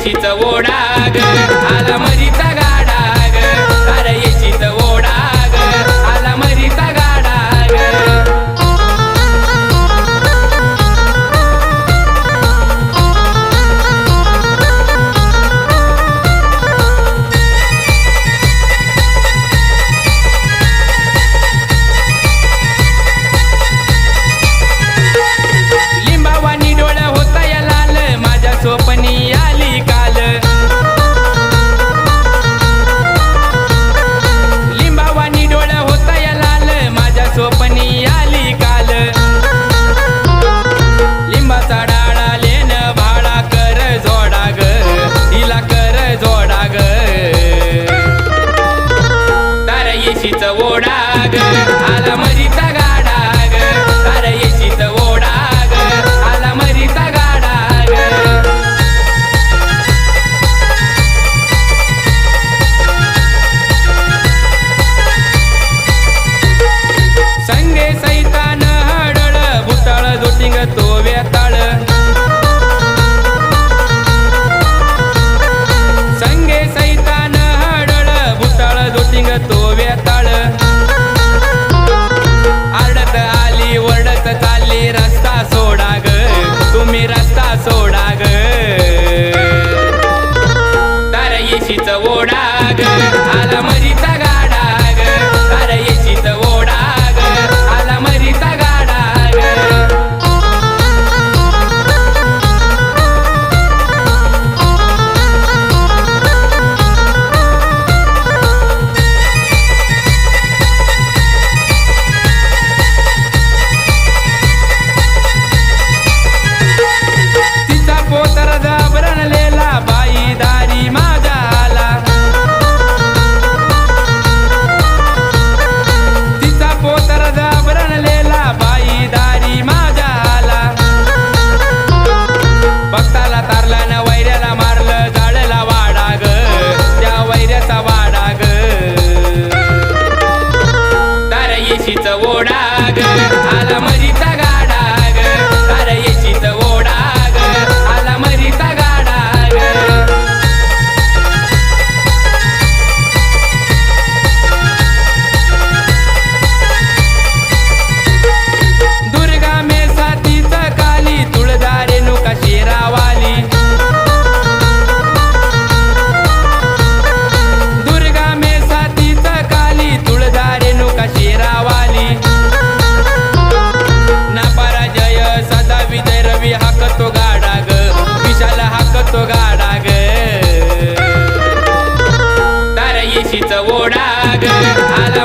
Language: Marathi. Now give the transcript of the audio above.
तुळशीचा आला मरिता ओढा आला म्हणजे ग ஓடாது. அத